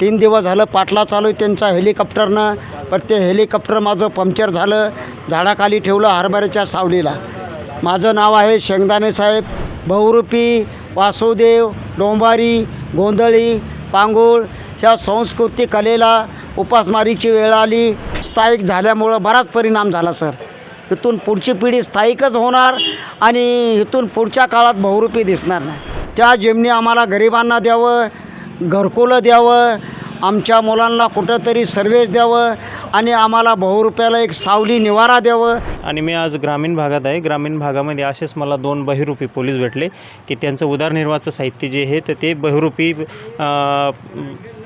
तीन दिवस झालं पाटला चालू आहे त्यांचा हेलिकॉप्टरनं पण ते हेलिकॉप्टर माझं पंक्चर झालं झाडाखाली ठेवलं हरभऱ्याच्या सावलीला. माझं नाव आहे शेंगदाणे साहेब बहुरूपी वासुदेव डोंबारी गोंधळी पांगुळ. ह्या संस्कृती कलेला उपासमारीची वेळ आली स्थायिक झाल्यामुळं बराच परिणाम झाला सर. इथून पुढची पिढी स्थायिकच होणार आणि इथून पुढच्या काळात बहुरूपी दिसणार नाही. त्या जेमनी आम्हाला गरिबांना द्यावं घरकुलं द्यावं आमच्या मुलांना कुठंतरी सर्व्हिस द्यावं आणि आम्हाला बहुरूप्याला एक सावली निवारा द्यावं. आणि मी आज ग्रामीण भागात आहे. ग्रामीण भागामध्ये असेच मला दोन बहिरूपी पोलीस भेटले की त्यांचं उदारनिर्वाहाचं साहित्य जे आहे तर ते बहिरूपी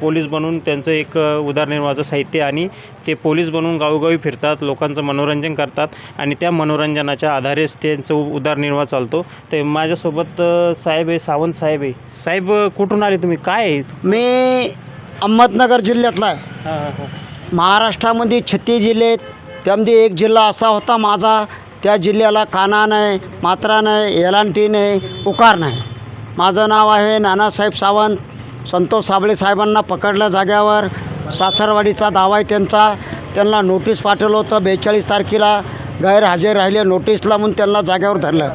पोलीस बनून त्यांचं एक उदारनिर्वाहाचं साहित्य आणि ते पोलीस बनून गावोगावी फिरतात लोकांचं मनोरंजन करतात आणि त्या मनोरंजनाच्या आधारेच त्यांचं उ- उदारनिर्वाह चालतो. तर माझ्यासोबत साहेब आहे सावंत साहेब आहे. साहेब कुठून आले तुम्ही? काय आहे? मी अहमदनगर जिल्ह्यातला आहे. हां हां हां. महाराष्ट्रामध्ये छत्तीस जिल्हे आहेत. त्यामध्ये एक जिल्हा असा होता माझा त्या जिल्ह्याला काना नाही मात्रा नाही एलांटी नाही उकार नाही. माझं नाव आहे नानासाहेब सावंत. संतोष साबळे साहेबांना पकडलं जाग्यावर. सासरवाडीचा दावा आहे त्यांचा. त्यांना नोटीस पाठवलं होतं बेचाळीस तारखेला. गैरहजर राहिले नोटीसला म्हणून त्यांना जाग्यावर धरलं.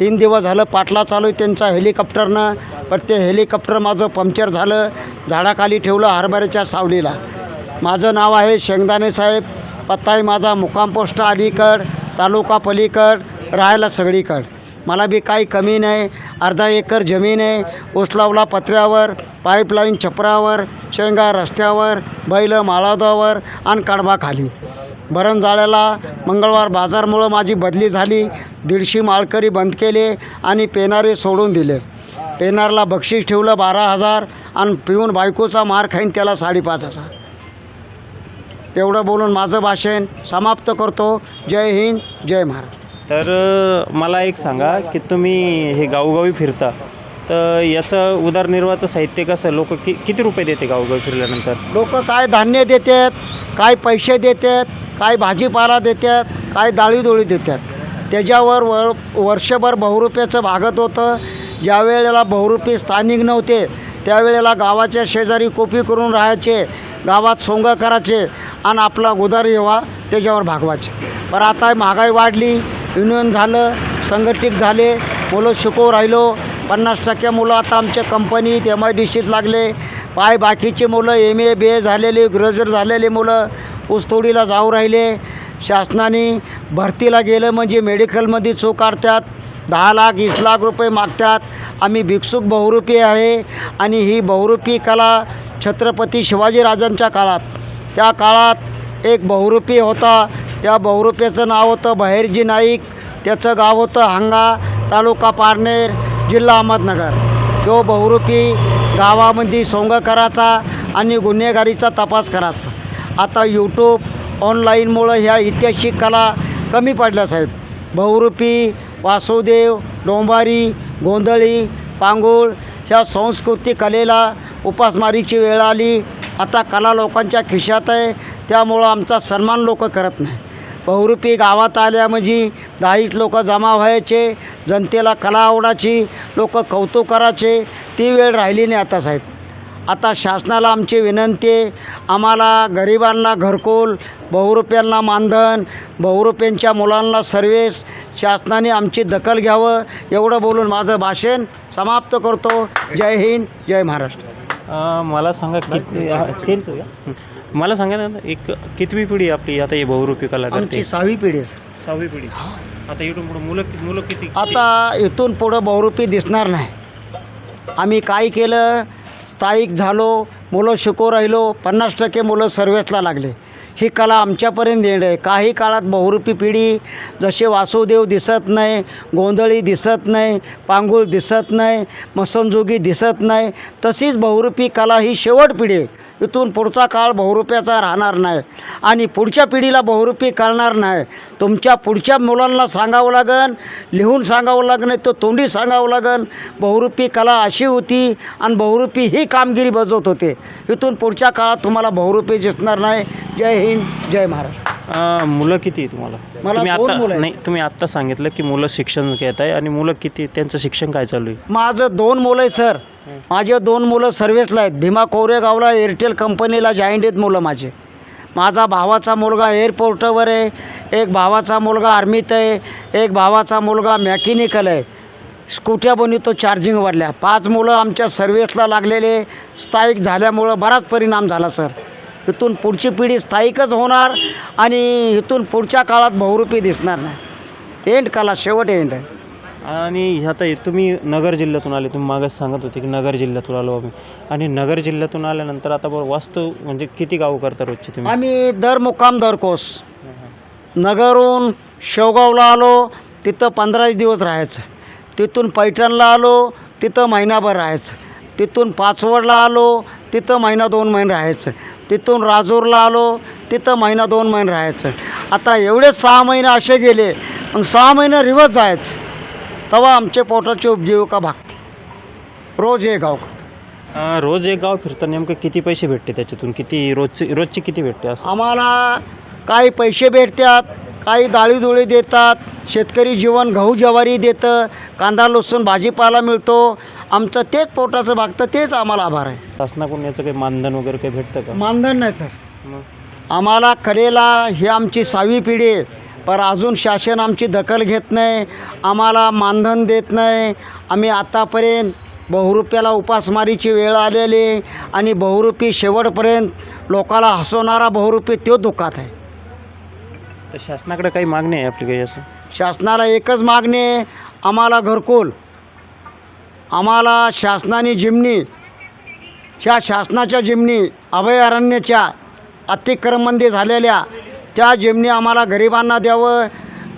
तीन दिवस झालं पाटला चालू आहे त्यांचा हेलिकॉप्टरनं पण ते हेलिकॉप्टर माझं पंक्चर झालं झाडाखाली ठेवलं हरभऱ्याच्या सावलीला. माझं नाव आहे शेंगदाणे साहेब पत्ता आहे माझा मुक्काम पोस्ट अलीकड तालुका पलीकड राहायला सगळीकड. मला बी काही कमी नाही अर्धा एकर जमीन आहे उचलावला पत्र्यावर पाईपलाईन छपरावर शेंगा रस्त्यावर बैल माळादावर आणि कडबाखाली. बरण जाळ्याला मंगळवार बाजारमुळं माझी बदली झाली. दीडशे माळकरी बंद केले आणि पेनारे सोडून दिले. पेनारला बक्षीस ठेवलं बारा हजार आणि पिऊन बायकोचा मार खाईन त्याला साडेपाच हजार. तेवढं बोलून माझं भाषण समाप्त करतो. जय हिंद जय महाराष्ट्र. तर मला एक सांगा की तुम्ही हे गावोगावी फिरता. तर याचं उदारनिर्वाहाचं साहित्य कसं? लोक कि किती रुपये देते गावोगावी फिरल्यानंतर? लोक काय धान्य देतात काय पैसे देतात काय भाजीपाला देतात काय डाळीदोळी देतात त्याच्यावर वर वर्षभर बहुरुपयाचं भागत होतं. ज्या वेळेला बहुरुपी स्थानिक नव्हते त्यावेळेला गावाच्या शेजारी कोपी करून राहायचे गावात सोंग करायचे आणि आपला उदरनिर्वाह त्याच्यावर भागवायचे. पण आता महागाई वाढली युनियन झालं संघटित झाले मुलं शिकवू राहिलो. पन्नास टक्के मुलं आता आमच्या कंपनीत एम आय डी सीत लागले. पाय बाकीचे मुलं एम ए बी ए झालेले ग्रॅज्युएट झालेले मुलं. ऊसतोडीला जाऊ राहिले. शासनाने भरतीला गेलं म्हणजे मेडिकलमध्ये चूक काढतात. दहा लाख वीस लाख रुपये मागतात. आम्ही भिक्षुक बहुरूपी आहे आणि ही बहुरूपी कला छत्रपती शिवाजीराजांच्या काळात. त्या काळात एक बहुरूपी होता. त्या बहुरूपीचं नाव होतं बहिरजी नाईक. त्याचं गाव होतं हांगा तालुका पारनेर जिल्हा अहमदनगर. तो बहुरूपी गावामध्ये सोंग करायचा आणि गुन्हेगारीचा तपास करायचा. आता यूट्यूब ऑनलाईनमुळं ह्या ऐतिहासिक कला कमी पडल्या साहेब. बहुरूपी वासुदेव डोंबारी गोंधळी पांगुळ ह्या संस्कृती कलेला उपासमारीची वेळ आली. आता कला लोकांच्या खिशात आहे. त्यामुळं आमचा सन्मान लोक करत नाही. बहुरूपी गावात आल्या म्हणजे दहाच लोक जमा व्हायचे जनतेला कला आवडायची लोक कौतुक करायचे. ती वेळ राहिली नाही आता साहेब. आता शासनाला आमची विनंती आहे आम्हाला गरिबांना घरकुल बहुरुपयांना मानधन बहुरुपयांच्या मुलांना सर्व्हिस शासनाने आमची दखल घ्यावं एवढं बोलून माझं भाषण समाप्त करतो. जय हिंद जय महाराष्ट्र. मला सांगा किती? मला सांगा ना एक कितवी पिढी आपली? आता ही बहुरूपी कला आमची सहावी पिढी आहे. सहावी पिढी. आता इथून पुढे मुलं मुलं किती आता इथून पुढं बहुरूपी दिसणार नाही. आम्ही काय केलं? स्थायिक झालो मुलं शिकू राहिलो पन्नास टक्के मुलं सर्व्हिसला लागले. ही कला आमच्यापर्यंत येणार आहे. काही काळात बहुरूपी पिढी जसे वासुदेव दिसत नाही गोंधळी दिसत नाही पांगुळ दिसत नाही मसनजोगी दिसत नाही तशीच बहुरूपी कला ही शेवट पिढी इथून पुढचा काळ बहुरुपयाचा राहणार नाही आणि पुढच्या पिढीला बहुरूपी कळणार नाही. तुमच्या पुढच्या मुलांना सांगावं लागन लिहून सांगावं लागन नाही तर तोंडी सांगावं लागन बहुरूपी कला अशी होती आणि बहुरूपी ही कामगिरी बजवत होते. इथून पुढच्या काळात तुम्हाला बहुरूपी दिसणार नाही. जय हिंद. जय महाराष्ट्र अं, मुलं किती आहे तुम्हाला? मला तुम्ही दोन आता मुलं आहेत. नाही तुम्ही आत्ता सांगितलं की मुलं शिक्षण घेत आहे आणि मुलं किती त्यांचं शिक्षण काय चालू आहे? माझं दोन मुलं आहे सर. माझे दोन मुलं सर्व्हिसला आहेत. भीमा कोरेगावला एअरटेल कंपनीला जॉईंट आहेत मुलं माझे. माझा भावाचा मुलगा एअरपोर्टवर आहे. एक भावाचा मुलगा आर्मीत आहे. एक भावाचा मुलगा मॅकॅनिकल आहे. स्कूट्या बनवतो चार्जिंगवरल्या पाच मुलं आमच्या सर्व्हिसला लागलेले. स्थायिक झाल्यामुळं बराच परिणाम झाला सर. इथून पुढची पिढी स्थायिकच होणार आणि इथून पुढच्या काळात बहुरूपी दिसणार नाही. एंड काला शेवट एंड आहे. आणि आता तुम्ही नगर जिल्ह्यातून आले तुम्ही मागच सांगत होते की नगर जिल्ह्यातून आलो आम्ही. आणि नगर जिल्ह्यातून आल्यानंतर आता बरं वास्तू म्हणजे किती गाव करता रोजची तुम्ही? आम्ही दर मुक्काम दर कोस. नगरहून शेवगावला आलो तिथं पंधराच दिवस राहायचं. तिथून पैठणला आलो तिथं महिनाभर राहायचं. तिथून पाचवडला आलो तिथं महिना दोन महिने राहायचं. तिथून राजूरला आलो तिथं महिना दोन महिने राहायचं. आता एवढे सहा महिने असे गेले मग सहा महिने रिवर्स जायचं. तेव्हा आमचे पोटाची उपजीविका भागते रोज हे गाव रोज एक गाव फिरता नेमकं किती पैसे भेटते त्याच्यातून? किती रोजची रोजची किती भेटते असं? आम्हाला काही पैसे भेटतात काही डाळीदोळी देतात शेतकरी जीवन गहू ज्वारी देतं कांदा लसूण भाजीपाला मिळतो. आमचं तेच पोटाचं भागतं तेच आम्हाला आभार आहे. शासनाकडून याचं काही मानधन वगैरे काही भेटतं का? मानधन नाही सर. आम्हाला कलेला ही आमची सहावी पिढी आहे. पण अजून शासन आमची दखल घेत नाही. आम्हाला मानधन देत नाही. आम्ही आतापर्यंत बहुरुप्याला उपासमारीची वेळ आलेली आणि बहुरूपी शेवटपर्यंत लोकाला हसवणारा बहुरूपी तो दुःखात आहे. तर शासनाकडे काही मागणी आहे आपली काही असं? शासनाला एकच मागणी आहे आम्हाला घरकुल. आम्हाला शासनाने जिमनी ह्या शासनाच्या जिमनी अभयारण्याच्या अतिक्रमबंदी झालेल्या त्या जिमनी आम्हाला गरिबांना द्यावं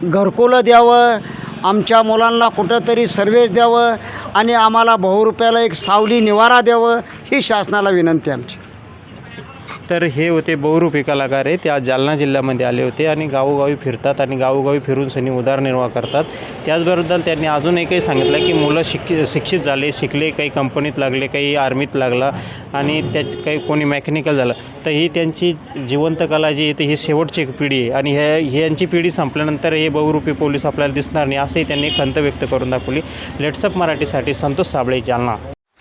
घरकुलं द्यावं आमच्या मुलांना कुठंतरी सर्वेस द्यावं आणि आम्हाला बहुरुपयाला एक सावली निवारा द्यावं ही शासनाला विनंती आमची. तर हे होते बहुरूपी कलाकार आहे ते आज जालना जिल्ह्यामध्ये आले होते आणि गावोगावी फिरतात आणि गावोगावी फिरून सनी उदारनिर्वाह करतात. त्याचबरोबर त्यांनी अजून एकही सांगितलं की मुलं शिक शिक्षित झाले शिकले काही कंपनीत लागले काही आर्मीत लागला आणि त्याच काही कोणी मेकॅनिकल झालं. तर ही त्यांची जिवंत कला जी येते ही शेवटची एक पिढी आहे आणि ह्या यांची पिढी संपल्यानंतर हे बहुरूपी पोलीस आपल्याला दिसणार नाही असंही त्यांनी खंत व्यक्त करून दाखवली. लेट्सअप मराठीसाठी संतोष साबळे जालना.